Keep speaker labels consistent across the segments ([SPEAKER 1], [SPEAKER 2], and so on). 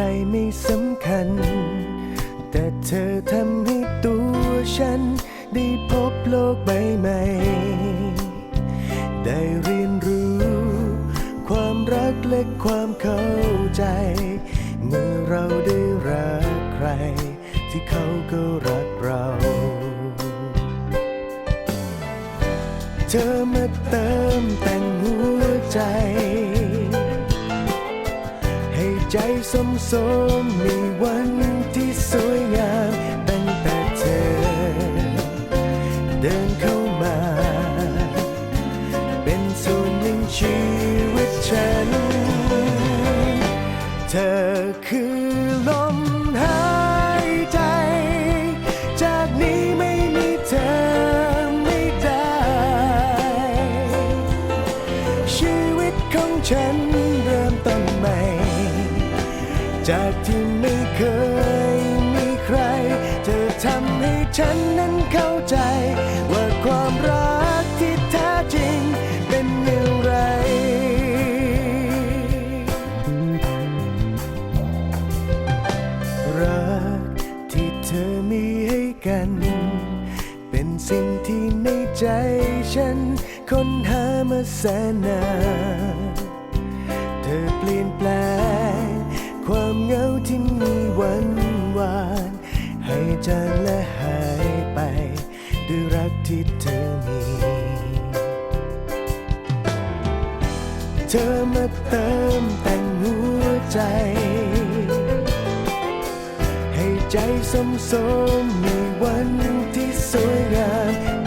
[SPEAKER 1] รไม่สำคัญ แต่เธอทำให้ตัวฉัน ได้พบโลกใบใหม่ ได้เรียนรู้ ความรักและความเข้าใจ เมื่อเราได้รักใคร ที่เขาก็รักเรา เธอมาเติมแต่งหัวใจ ใจสมสมมีวันที่สวยงามตั้งแต่เธอ เดินเข้ามา เป็นส่วนหนึ่งชีวิตฉัน เธอคือลมหายใจ จากนี้ไม่มีเธอไม่ได้ ชีวิตของฉันเริ่มต้นใหม่ จากที่ไม่เคยมีใคร เธอทำให้ฉันนั้นเข้าใจ ว่าความรักที่แท้จริงเป็นอย่างไร รักที่เธอมีให้กัน เป็นสิ่งที่ในใจฉันค้นหามาแสนนาน จางและหายไปด้วยรักที่เธอมี เธอมาเติมแต่งหัวใจ ให้ใจสมสมมีวันที่สวยงาม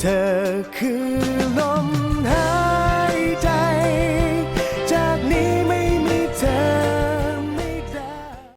[SPEAKER 1] เธอคือ